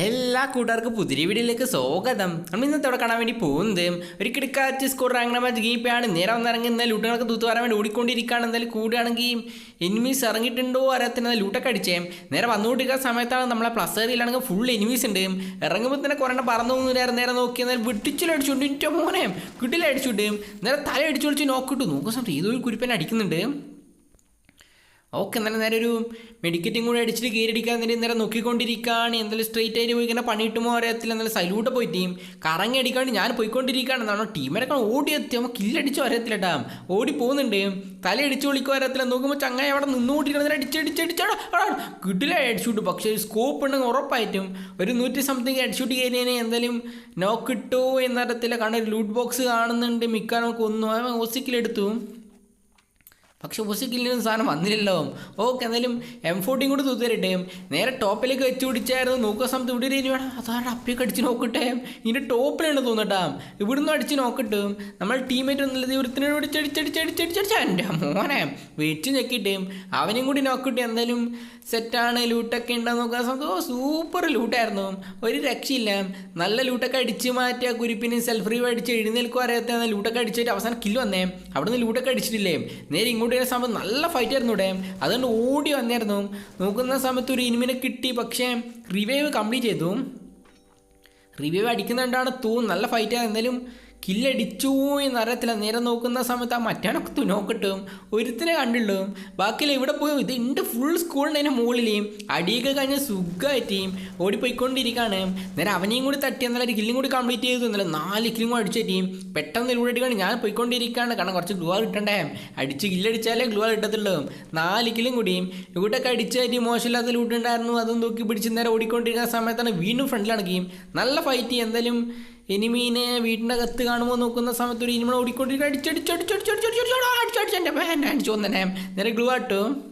എല്ലാ കൂട്ടുകാർക്കും പുതിരി വീഡിയോയിലേക്ക് സ്വാഗതം. നമ്മൾ ഇന്നത്തെ അവിടെ കാണാൻ വേണ്ടി പോകുന്നത് ഒരു കിടക്കാറ്റ് സ്കോർ റാങ്ക് നമ്പർ ഗീപ്പയാണ് നേരെ വന്നിറങ്ങി എന്നാൽ ലൂട്ടുകൾക്ക് തൂത്ത് വരാൻ വേണ്ടി ഓടിക്കൊണ്ടിരിക്കുകയാണ്. എന്തായാലും കൂടുകയാണെങ്കിൽ എനിമീസ് ഇറങ്ങിയിട്ടുണ്ടോ അറിയത്തിന് ലൂട്ടൊക്കെ അടിച്ചേ. നേരെ വന്നുകൊണ്ടിരിക്കുന്ന സമയത്താണ് നമ്മളെ പ്ലസ് ഏരിയയിലാണെങ്കിൽ ഫുൾ എനിമീസ് ഉണ്ട്. ഇറങ്ങുമ്പോൾ തന്നെ കുറേ പറന്നു നേരം നേരെ നോക്കി എന്നാൽ വെട്ടിച്ചിലടിച്ചുകൊണ്ട് ഇറ്റോ മോനെ കിട്ടിലടിച്ചുണ്ട് നേരെ തല അടിച്ചു വിളിച്ച് നോക്കിട്ടു നോക്കുന്ന സമയത്ത് ഏതൊരു കുരിപ്പനെ അടിക്കുന്നുണ്ട്. ഓക്കെ എന്നാലും നേരെ ഒരു മെഡിക്കറ്റും കൂടെ അടിച്ചിട്ട് കീരടിക്കാൻ നേരെ നേരെ നോക്കിക്കൊണ്ടിരിക്കുകയാണ് എന്തായാലും സ്ട്രെയിറ്റ് ആയിട്ട് പോയി ഇങ്ങനെ പണിയിട്ടുമോ അറിയത്തില്ല. എന്നാലും സൈലൂട്ട് പോയി ടീം കറങ്ങി അടിക്കാണ്ട് ഞാൻ പോയിക്കൊണ്ടിരിക്കുകയാണ് നമ്മുടെ ടീമിനൊക്കെ ഓടിയെത്തി നമ്മൾ കില്ലടിച്ചോ അറിയത്തില്ല കേട്ടാ ഓടി പോകുന്നുണ്ട്. തല അടിച്ചു വിളിക്കോ അറിയത്തില്ല. നോക്കുമ്പോൾ ചങ്ങായി അവിടെ നിന്നുകൊണ്ടിരിക്കണം അടിച്ചടിച്ചടിച്ചാടോ കിട്ടില്ല ഹെഡ്ഷൂട്ട് പക്ഷേ സ്കോപ്പ് ഉണ്ടെങ്കിൽ ഉറപ്പായിട്ടും. ഒരു നൂറ്റി സംതിങ് ഹെഡ്ഷൂട്ട് കയറിയതിനെ എന്തായാലും നോക്ക് എന്നറിയത്തില്ല. കാരണം ഒരു ലൂട്ട് ബോക്സ് കാണുന്നുണ്ട്. മിക്കാനൊക്കെ ഒന്നും ഓസിക്കിലെടുത്തു പക്ഷെ ഓപ്പോസിറ്റ് കില്ലിന് സാധനം വന്നില്ലല്ലോ. ഓക്കെ എന്തായാലും എം ഫോർട്ടിയും കൂടെ തൂത്തരട്ടെ നേരെ ടോപ്പിലേക്ക് വെച്ച് പിടിച്ചായിരുന്നു. നോക്കുക സമയത്ത് ഇവിടെ ഇനി വേണം അതാണ് അപ്പിയൊക്കെ അടിച്ച് നോക്കട്ടെ? ഇതിന്റെ ടോപ്പിലാണ് തോന്നട്ടാ. ഇവിടുന്ന് അടിച്ച് നോക്കട്ടെ. നമ്മൾ ടീമേറ്റ് ഒന്നുമില്ല. ഒരുത്തിനോട് അടിച്ചടിച്ചടിച്ചടിച്ചടിച്ചടിച്ച എന്റെ മോനെ വെച്ച് ഞെക്കിട്ടേ. അവനും കൂടി നോക്കിട്ട്. എന്തായാലും സെറ്റാണ് ലൂട്ടൊക്കെ ഉണ്ടെന്ന് നോക്കാൻ സമയത്ത് ഓ സൂപ്പർ ലൂട്ടായിരുന്നു ഒരു രക്ഷയില്ല. നല്ല ലൂട്ടൊക്കെ അടിച്ച് മാറ്റിയ കുരിപ്പിന് സെൽഫ് റീവ് അടിച്ച് എഴുന്നേൽക്കും അറിയാത്ത ലൂട്ടൊക്കെ അടിച്ചിട്ട് അവസാനം കില്ല് വന്നേ. അവിടുന്ന് ലൂട്ടൊക്കെ അടിച്ചിട്ടില്ലേ? നേരെ ഇങ്ങോട്ട് ഓടിയ സമയത്ത് നല്ല ഫൈറ്റ് ആയിരുന്നു ഇവിടെ അതുകൊണ്ട് ഓടി വന്നിരുന്നു നോക്കുന്ന സമയത്ത് ഒരു ഇനിമിനെ കിട്ടി. പക്ഷേ റിവൈവ് കംപ്ലീറ്റ് ചെയ്തു. റിവൈവ് അടിക്കുന്നുണ്ടാണ് തോന്നുന്നു നല്ല ഫൈറ്റ് ആയിരുന്നു. എന്തായാലും കില്ലടിച്ചു എന്ന നേരം നേരെ നോക്കുന്ന സമയത്ത് ആ മറ്റാനൊക്കെ തുനോക്കിട്ടും ഒരുത്തിനെ കണ്ടിട്ടും ബാക്കിയുള്ള ഇവിടെ പോയി? ഇത് ഉണ്ട് ഫുൾ സ്കൂളിന്റെ അതിന്റെ മുകളിലെയും. അടിയൊക്കെ കഴിഞ്ഞ് സുഖമായിട്ടേയും ഓടിപ്പോയിക്കൊണ്ടിരിക്കുകയാണ് നേരെ അവനെയും കൂടി തട്ടി എന്നാലും ഒരു കില്ലും കൂടി കംപ്ലീറ്റ് ചെയ്തു. എന്നാലും നാല് കില്ലും കൂടി അടിച്ചു പെട്ടെന്ന് ഇവിടെ എടുക്കുകയാണ് ഞാൻ പോയിക്കൊണ്ടിരിക്കുകയാണ് കാരണം കുറച്ച് ഗ്ലൂ കിട്ടണ്ടേ. അടിച്ച് കില്ലടിച്ചാലേ ഗ്ലൂ കിട്ടത്തുള്ളൂ. നാല് കില്ലും കൂടിയും ഇവിടെയൊക്കെ അടിച്ചായിട്ട് പറ്റി മോശമില്ലാത്ത ലൂട്ടുണ്ടായിരുന്നു അതും നോക്കി പിടിച്ച് നേരെ ഓടിക്കൊണ്ടിരിക്കുന്ന സമയത്താണ് വീണ്ടും ഫ്രണ്ടിലാണ് ഗെയിം നല്ല ഫൈറ്റ് എന്തായാലും ഇനി മീനെ വീടിന്റെ കത്ത് കാണുമ്പോൾ നോക്കുന്ന സമയത്ത് ഒരു ഇനിമൾ ഓടിക്കൊണ്ടിരിക്കും അടിച്ചടിച്ചടിച്ചടിച്ചടിച്ചടിച്ചടിച്ചടിച്ചടിച്ചടിച്ചടിച്ചെന്റെ പേൻ അടിച്ചു വന്നെ നേരെ ഗ്ലൂ ആട്ടും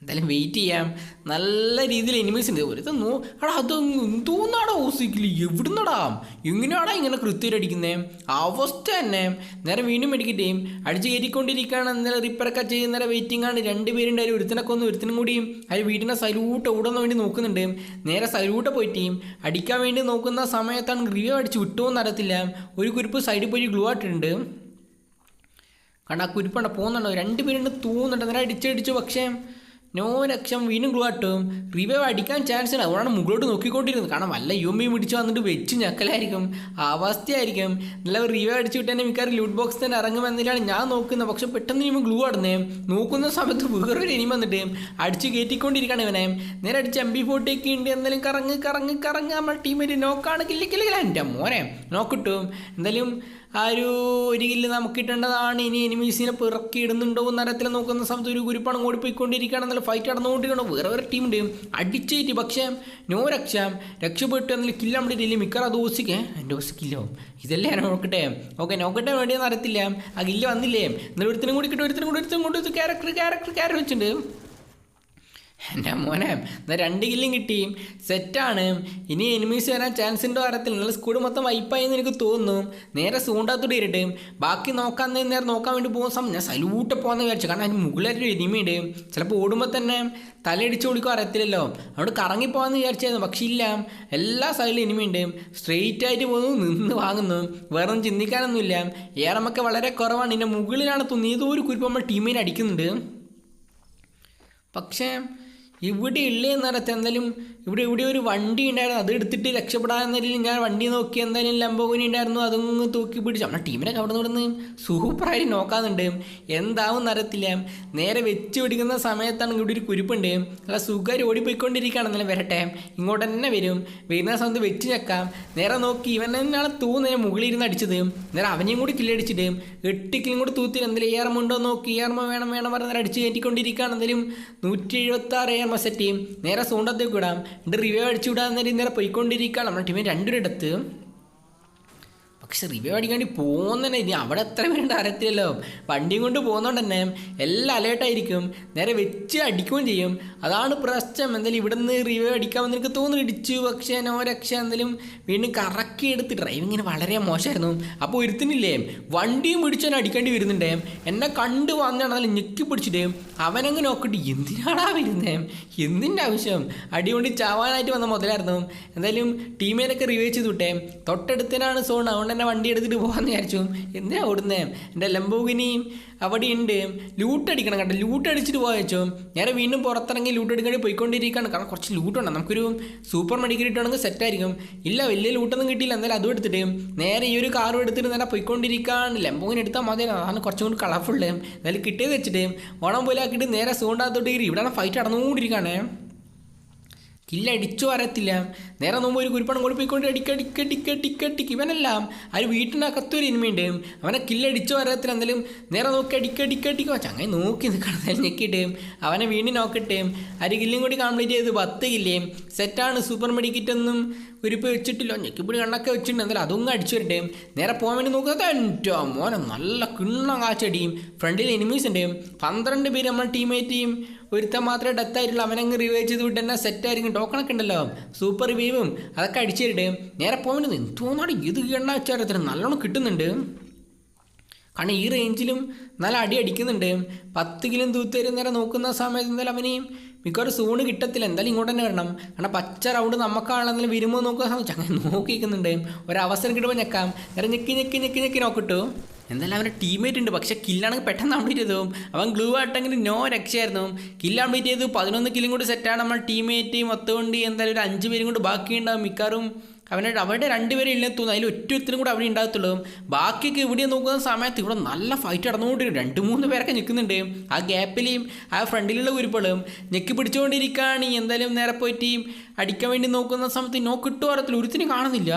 എന്തായാലും വെയിറ്റ് ചെയ്യാം. നല്ല രീതിയിൽ എനിമീസ് ഉണ്ട്. ഒരു നോ എടാ അത് എന്തോന്നാടാ ഓസിക്കില്ല എവിടുന്നടാ? എങ്ങനെയാടാ ഇങ്ങനെ കൃത്യം അടിക്കുന്നേ? അവസ്ഥ തന്നെ. നേരെ വീണ്ടും മേടിക്കട്ടെയും അടിച്ച് കയറ്റിക്കൊണ്ടിരിക്കുകയാണ്. എന്നാൽ റിപ്പയറൊക്കെ ചെയ്യുന്ന വെയിറ്റിംഗ് ആണ്. രണ്ടുപേരുണ്ട് അതിൽ ഒരുത്തനൊക്കെ ഒന്ന് ഒരുത്തനും കൂടിയും അതിൽ വീട്ടിന്റെ സലൂട്ട് ഓടാൻ വേണ്ടി നോക്കുന്നുണ്ട്. നേരെ സലൂട്ട് പോയിട്ടും അടിക്കാൻ വേണ്ടി നോക്കുന്ന സമയത്താണ് റിവ്യൂ അടിച്ച് വിട്ടുമോന്ന് അറിയത്തില്ല. ഒരു കുരിപ്പ് സൈഡിൽ പോയി ഗ്ലൂ ആയിട്ടുണ്ട്. കണ്ടാ ആ കുരിപ്പണ്ട പോകുന്നുണ്ടോ രണ്ടുപേരുണ്ട് തൂന്നുന്നുണ്ട്. നേരെ അടിച്ചടിച്ചു പക്ഷേ നോ രക്ഷം വീണ്ടും ഗ്ലൂ ആട്ടും റിവൈവ് അടിക്കാൻ ചാൻസ് ഉണ്ട് അതുകൊണ്ടാണ് മുകളിലോട്ട് നോക്കിക്കൊണ്ടിരുന്നത്. കാരണം വല്ല യു എം പിടിച്ച് വന്നിട്ട് വെച്ച് ഞക്കലായിരിക്കും. അവസ്ഥയായിരിക്കും നല്ല റിവൈവ് അടിച്ചു വിട്ട് തന്നെ ലൂട്ട് ബോക്സ് തന്നെ ഇറങ്ങുമെന്നില്ലാണ് ഞാൻ നോക്കുന്നത്. പക്ഷെ പെട്ടെന്ന് ഇനിമ ഗ്ലൂ ആടുന്നേ നോക്കുന്ന സമയത്ത് വേറൊരു ഇനിമ വന്നിട്ട് അടിച്ച് കയറ്റിക്കൊണ്ടിരിക്കുകയാണ് ഇവനെ. നേരെ അടിച്ച് എം ബി ഫോർട്ടിയൊക്കെ ഉണ്ട് എന്തായാലും കറങ്ങ് കറങ്ങ് കറങ്ങ്. നമ്മുടെ ടീമിൽ നോക്കാണ് കില്ലിക്കില്ല കില്ല് കില്ല എന്റെ മോനെ നോക്കിട്ടും എന്തായാലും ആ ഒരു ഒരു നമുക്ക് കിട്ടേണ്ടതാണ്. ഇനി എനിമീസിനെ പിറക്കി ഇടുന്നുണ്ടോ എന്ന തരത്തിൽ നോക്കുന്ന സമയത്ത് ഒരു കുരുപ്പാണ് ഓടി പോയിക്കൊണ്ടിരിക്കുകയാണ് എന്നുള്ള ഫൈറ്റ് നടന്നുകൊണ്ടിരിക്കണം വേറെ വേറെ ടീമുണ്ട് അടിച്ചേറ്റ്. പക്ഷേ നോ രക്ഷ. രക്ഷപ്പെട്ടു എന്നാൽ കില്ല നമ്മുടെ ഇല്ല മിക്കറ ദോസിക്ക് എന്റെ കില്ലോ ഇതല്ലേ നോക്കട്ടെ? ഓക്കെ നോക്കട്ടെ വേണ്ടിയെന്ന് അറിയത്തില്ല. ആ കില്ല വന്നില്ലേ? എന്നാലും ഒരുത്തിനും കൂടി കിട്ടും ഒരുത്തിനും കൂടി ഒരുത്തിനും കൂടി. ക്യാരക്ടർ ക്യാരക്ടർ ക്യാരക്ടർ വെച്ചിട്ടുണ്ട്. എന്റെ മോനെ എന്നാൽ രണ്ട് കില്ലും കിട്ടി. സെറ്റാണ് ഇനി എനിമീസ് വരാൻ ചാൻസ് ഉണ്ടോ അറിയത്തില്ല നിങ്ങൾ സ്കൂൾ മൊത്തം വൈപ്പായി എന്ന് എനിക്ക് തോന്നുന്നു. നേരെ സൂണ്ടാത്തോട്ട് ഇരട്ട്. ബാക്കി നോക്കാൻ നേരെ നോക്കാൻ വേണ്ടി പോകുന്ന സമയം ഞാൻ സലൂട്ട് പോകാമെന്ന് വിചാരിച്ചു. കാരണം അതിന് മുകളിലൊരു എനിമയുണ്ട് ചിലപ്പോൾ ഓടുമ്പോൾ തന്നെ തലയടിച്ച് ഓടിക്കോ അറിയത്തില്ലല്ലോ. അവിടെ കറങ്ങിപ്പോകാമെന്ന് വിചാരിച്ചായിരുന്നു. പക്ഷേ ഇല്ല. എല്ലാ സൈഡിലും എനിമയുണ്ട് സ്ട്രെയിറ്റ് ആയിട്ട് പോകുന്നു നിന്ന് വാങ്ങുന്നു. വേറെ ഒന്നും ചിന്തിക്കാനൊന്നുമില്ല ഏറമൊക്കെ വളരെ കുറവാണ്. ഇതിന്റെ മുകളിലാണ് തോന്നുന്നത് ഏതോ ഒരു കുരിപ്പ് നമ്മൾ ടീമിനെ അടിക്കുന്നുണ്ട്. പക്ഷേ ഇവിടെ ഇല്ലേ എന്നറിയത്ത് എന്തായാലും ഇവിടെ ഇവിടെ ഒരു വണ്ടി ഉണ്ടായിരുന്നു. അത് എടുത്തിട്ട് രക്ഷപ്പെടാൻ ഞാൻ വണ്ടി നോക്കി എന്തായാലും ലംബോഗിനി ഉണ്ടായിരുന്നു. അതൊന്ന് തൂക്കി പിടിച്ചു. നമ്മുടെ ടീമിനൊക്കെ അവിടെ നിന്ന് സൂപ്പറായിട്ട് നോക്കാറുണ്ട് എന്താവും എന്നറിയത്തില്ല. നേരെ വെച്ച് പിടിക്കുന്ന സമയത്താണ് ഇവിടെ ഒരു കുരിപ്പുണ്ട്. അല്ല സുഖമായിട്ട് ഓടിപ്പോയിക്കൊണ്ടിരിക്കുകയാണ്. എന്നാലും വരട്ടെ. ഇങ്ങോട്ട് തന്നെ വരും. വരുന്ന സമയത്ത് വെച്ച് ഞെക്കാം. നേരെ നോക്കി ഇവൻ തന്നെയാണ് തൂന്ന് മുകളിൽ ഇരുന്ന് അടിച്ചത്. നേരെ അവനെയും കൂടി കില്ലടിച്ചിട്ട് എട്ട് കിലും കൂടി തൂത്തി എന്തെങ്കിലും ഉണ്ടോ നോക്കി. ഏർമ വേണം വേണം പറഞ്ഞാൽ അടിച്ച് കയറ്റിക്കൊണ്ടിരിക്കുകയാണെന്നാലും നൂറ്റി എഴുപത്തി ആറ് ഏർമ സെറ്റ് നേരെ സൂണ്ടത്തേക്ക് വിടാം. എന്നിട്ട് റിവ്യൂ അടിച്ചു വിടാൻ നേരം ഇന്നലെ പോയിക്കൊണ്ടിരിക്കുകയാണ് നമ്മുടെ ടീമിൽ രണ്ടിടത്ത് പക്ഷെ റിവ്യൂ അടിക്കാൻ വേണ്ടി പോകുന്നതന്നെ ഇനി അവിടെ എത്ര പേരുണ്ട് അറിയത്തില്ലല്ലോ. വണ്ടിയും കൊണ്ട് പോകുന്നതുകൊണ്ട് തന്നെ എല്ലാം അലേർട്ടായിരിക്കും നേരെ വെച്ച് അടിക്കുകയും ചെയ്യും. അതാണ് പ്രശ്നം. എന്തായാലും ഇവിടെ നിന്ന് റിവ്യൂ അടിക്കാമെന്ന് എനിക്ക് തോന്നുന്നു. ഇടിച്ചു പക്ഷേ നോ രക്ഷ. എന്തായാലും വീണ്ടും കറക്കി എടുത്ത് ഡ്രൈവിങ്ങിന് വളരെ മോശമായിരുന്നു. അപ്പോൾ ഒരുത്തിനില്ലേ വണ്ടിയും പിടിച്ചാൽ അടിക്കേണ്ടി വരുന്നുണ്ടേ. എന്നെ കണ്ട് വന്നാണെന്നാലും ഞെക്കി പിടിച്ചിട്ട് അവനങ്ങ് നോക്കിട്ട് എന്തിനാടാ വരുന്നേ? എന്തിന്റെ ആവശ്യം? അടികൊണ്ട് ചാവാനായിട്ട് വന്ന മുതലായിരുന്നു. എന്തായാലും ടീമേനൊക്കെ റിവ്യൂ ചെയ്ത് വിട്ടേ തൊട്ടടുത്തിനാണ് സോൺ. അതുകൊണ്ട് തന്നെ വണ്ടി എടുത്തിട്ട് പോകാമെന്ന് വിചാരിച്ചു. എന്തിനാ ഓടുന്നേ? എന്റെ ലംബോഗിനിയും അവിടെ ഉണ്ട് ലൂട്ട് അടിക്കണം കേട്ടോ. ലൂട്ട് അടിച്ചിട്ട് വെച്ചു നേരെ വീണ്ടും പുറത്തിറങ്ങി ലൂട്ട് എടുക്കാൻ പോയിക്കൊണ്ടിരിക്കുകയാണ്. കാരണം കുറച്ച് ലൂട്ടുണ്ട് നമുക്കൊരു സൂപ്പർ മെഡിക്കൽ സെറ്റ് ആയിരിക്കും. ഇല്ല വലിയ ലൂട്ടൊന്നും കിട്ടിയില്ല. എന്തായാലും അതും എടുത്തിട്ട് നേരെ ഈ ഒരു കാറും എടുത്തിട്ട് നേരെ പോയിക്കൊണ്ടിരിക്കുകയാണ്. ലംബോഗിന് എടുത്താൽ മതി. അതാണ് കുറച്ചും കൂടി കളർഫുള്ള് എന്തായാലും കിട്ടിയത് വെച്ചിട്ട് ഓണം പോലെ ആക്കിയിട്ട് നേരെ സൂണ്ടാത്തോട്ട് ഇവിടെയാണ് ഫൈറ്റ് നടന്നുകൊണ്ടിരിക്കുകയാണേ. കില്ലടിച്ചു വരത്തില്ല. നേരെ നോമ്പ് ഒരു കുരുപ്പണം കൂടി പോയിക്കൊണ്ട് അടിക്ക അടിക്ക അടിക്ക അടിക്ക അടിക്ക. ഇവനെല്ലാം ഒരു വീട്ടിനകത്ത് ഒരു ഇനിമയുണ്ട് അവനെ കില്ലടിച്ചു വരത്തില്ല. എന്തായാലും നേരെ നോക്കി അടിക്ക അടിക്ക അടിക്ക. ചങ്ങനെ നോക്കി നിൽക്കണം. ഞെക്കിട്ട് അവനെ വീണ്ടും നോക്കിട്ട് ഒരു കില്ലും കൂടി കംപ്ലീറ്റ് ചെയ്ത് പത്ത് കില്ലേ. സെറ്റാണ്. സൂപ്പർ മെഡിക്കറ്റ് ഒന്നും കുരുപ്പ് വെച്ചിട്ടില്ല. ഞെക്കിപ്പിടി കണ്ണൊക്കെ വെച്ചിട്ടുണ്ട്. എന്തായാലും അതൊന്നും അടിച്ചു വരട്ടെ. നേരെ പോകാൻ വേണ്ടി നോക്കാത്ത എന്റെ മോനെ. നല്ല കിണ്ണം കാച്ചടിയും ഫ്രണ്ടിൽ എനിമീസ് ഉണ്ട്. പന്ത്രണ്ട് പേര് നമ്മൾ ടീമേറ്റ് ഒരുത്തൻ മാത്രമേ ഡെത്ത് ആയിട്ടുള്ളൂ. അവനങ്ങ് റിവൈവ് ചെയ്ത് വിട്ട് തന്നെ സെറ്റ് ആയിരിക്കും. ടോക്കണൊക്കെ ഉണ്ടല്ലോ. സൂപ്പർ റിവ്യൂവും അതൊക്കെ അടിച്ചു തരട്ടെ നേരെ വേണ്ടി എന്തോന്നാണ് ഇത് എണ്ണ വിചാരത്തിന് നല്ലോണം കിട്ടുന്നുണ്ട്. കാരണം ഈ റേഞ്ചിലും നല്ല അടി അടിക്കുന്നുണ്ട്. പത്ത് കിലോ തൂത്തേരും നേരെ നോക്കുന്ന സമയത്ത് എന്തായാലും അവന് മിക്കവാറും സൂണ് കിട്ടത്തില്ല. എന്തായാലും ഇങ്ങോട്ട് തന്നെ വരണം. കാരണം പച്ച റൗണ്ട് നമുക്കാണെന്നാലും വരുമ്പോൾ നോക്കുന്ന സമയത്ത് അങ്ങനെ നോക്കിക്കുന്നുണ്ട് ഒരവസരം കിട്ടുമ്പോൾ ഞെക്കാം. നേരെ ഞെക്കി ഞെക്കി ഞെക്കി ഞെക്കി നോക്കിട്ടു. എന്തായാലും അവന്റെ ടീമേറ്റ് ഉണ്ട്. പക്ഷേ കില്ലാണെങ്കിൽ പെട്ടെന്ന് കംപ്ലീറ്റ് ചെയ്തു. അവൻ ഗ്ലൂ ആയിട്ടെങ്കിൽ നോ രക്ഷയായിരുന്നു. കില്ല് കംപ്ലീറ്റ് ചെയ്തു. പതിനൊന്ന് കില്ലും കൂടി സെറ്റാണ് നമ്മൾ ടീമേറ്റ് മൊത്തം കൊണ്ട് എന്തായാലും ഒരു അഞ്ച് പേരും കൂടി ബാക്കിയുണ്ടാവും. മിക്കവാറും അവരുടെ അവരുടെ രണ്ടുപേരും ഇല്ലെന്ന് തോന്നുന്നു. അതിൽ ഒറ്റ ഒരുത്തരും കൂടെ അവിടെ ഉണ്ടാകത്തുള്ളൂ. ബാക്കിയൊക്കെ ഇവിടെ നോക്കുന്ന സമയത്ത് ഇവിടെ നല്ല ഫൈറ്റ് നടന്നുകൊണ്ടിരിക്കും രണ്ട് മൂന്ന് പേരൊക്കെ നിൽക്കുന്നുണ്ട് ആ ഗ്യാപ്പിലെയും ആ ഫ്രണ്ടിലുള്ള കുരിപ്പളും ഞെക്കി പിടിച്ചുകൊണ്ടിരിക്കുകയാണ്. എന്തായാലും നേരെ പോയിട്ട് അടിക്കാൻ വേണ്ടി നോക്കുന്ന സമയത്ത് നോ കിട്ടുമോ അറിയത്തില്ല ഒരുത്തിനും കാണുന്നില്ല.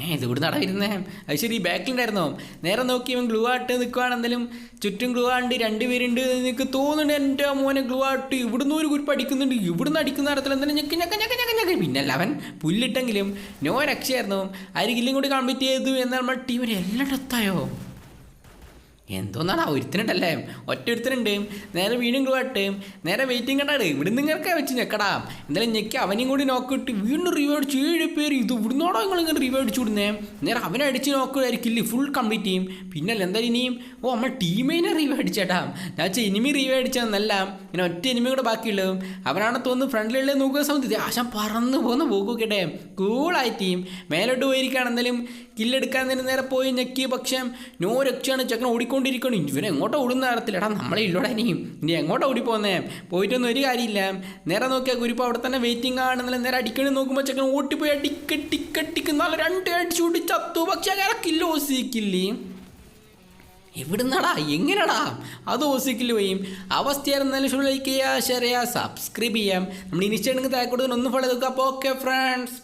ഏ ഇത് ഇവിടെ നടയിരുന്നേ അത് ശരി ബാക്കിലുണ്ടായിരുന്നോ നേരെ നോക്കി ഇവൻ ഗ്ലൂ ആട്ട് നിൽക്കുകയാണെന്നാലും ചുറ്റും ഗ്ലൂ ആണ്ട് രണ്ടുപേരുണ്ട് എന്ന് എനിക്ക് തോന്നുന്നുണ്ട്. എന്റെ മോനെ ഗ്ലൂ ആട്ട് ഇവിടുന്ന് ഒരു കുരിപ്പ് അടിക്കുന്നുണ്ട്. ഇവിടുന്ന് അടിക്കുന്ന തരത്തിൽ എന്തായാലും ഞെക്ക് ഞെക്ക ഞെക്ക ഞെക്ക ഞെക്ക. പിന്നല്ല അവൻ പുല്ലിട്ടെങ്കിലും നോ രക്ഷയായിരുന്നു. അരികിലും കൂടി കംപ്ലീറ്റ് ചെയ്തു എന്നാൽ നമ്മുടെ ടീമിന് എല്ലാം ഡെത്തായോ എന്തോന്നാണ് ഒരുത്തിനുണ്ടല്ലേ? ഒറ്റ ഒരുത്തിനുണ്ട്. നേരെ വീണ്ടും ഗ്ലൂട്ട് നേരെ വെയിറ്റിംഗ് കണ്ടാട്. ഇവിടെ നിങ്ങൾക്കാ വെച്ച് ഞെക്കടാ. എന്തായാലും ഞെക്കി അവനെയും കൂടി നോക്കിയിട്ട് വീണ്ടും റിവ്യൂ അടിച്ച് ഏഴ് പേര് ഇത് ഇവിടുന്നോടോ നിങ്ങൾ ഇങ്ങനെ റിവ്യൂ അടിച്ചു വിടുന്നേ? നേരെ അവനെ അടിച്ച് നോക്കുമായിരിക്കില്ല ഫുൾ കംപ്ലീറ്റ് ചെയ്യും. പിന്നല്ല എന്തായാലും ഇനിയും ഓ നമ്മൾ ടീമേനെ റിവ്യൂ അടിച്ചേട്ടാ ഞാൻ വെച്ചാൽ ഇനിമി റിവ്യൂ അടിച്ചതെന്നല്ല ഇങ്ങനെ ഒറ്റ ഇനിമി കൂടെ ബാക്കിയുള്ളൂ. അവനാണ് തോന്നുന്നു ഫ്രണ്ടിലുള്ള നോക്കുക സമയത്ത് ആശാൻ ആശം പറന്ന് പോകുന്ന പോക്കൊക്കെ കൂളായി ടീം മേലോട്ട് പോയിരിക്കുകയാണ് എന്തായാലും. കില്ലെടുക്കാൻ തന്നെ നേരെ പോയി ഞെക്കി. പക്ഷേ നോ രക്ഷയാണ് ചെക്കൻ ഓടിക്കൊണ്ടിരിക്കണം. ഇവൻ എങ്ങോട്ടോ ഓടുന്ന അറിയത്തില്ല എടാ നമ്മളെ ഇല്ലോടെ ഇനിയും ഇനി എങ്ങോട്ടോ ഓടിപ്പോന്നേ? പോയിട്ടൊന്നും ഒരു കാര്യമില്ല. നേരെ നോക്കിയാൽ ഗുരുപ്പ് അവിടെ തന്നെ വെയിറ്റിംഗ് ആണെന്നല്ല നേരെ അടിക്കണി നോക്കുമ്പോൾ ചെക്കൻ ഓട്ടിപ്പോയി ടിക്ക ടിക്ക ടിക്ക്. നല്ല രണ്ട് അടിച്ചുകൂടി ചത്തു. പക്ഷേ അങ്ങനെ കില്ലോ ഓസിക്കില്ലേ എവിടുന്നടാ? എങ്ങനെടാ അത് ഓസിക്കില്ല പോയും. അവസ്ഥയായിരുന്നാലും ലൈക്ക് ചെയ്യുക ഷെയർ ചെയ്യുക. സബ്സ്ക്രൈബ് ചെയ്യാം. നമ്മൾ ഇനിഷ്ടുണ്ടെങ്കിൽ താഴെ കൊടുക്കുന്ന ഒന്ന് ഫോളോ ചെയ്ത് നോക്കുക. അപ്പോൾ ഓക്കെ ഫ്രണ്ട്സ്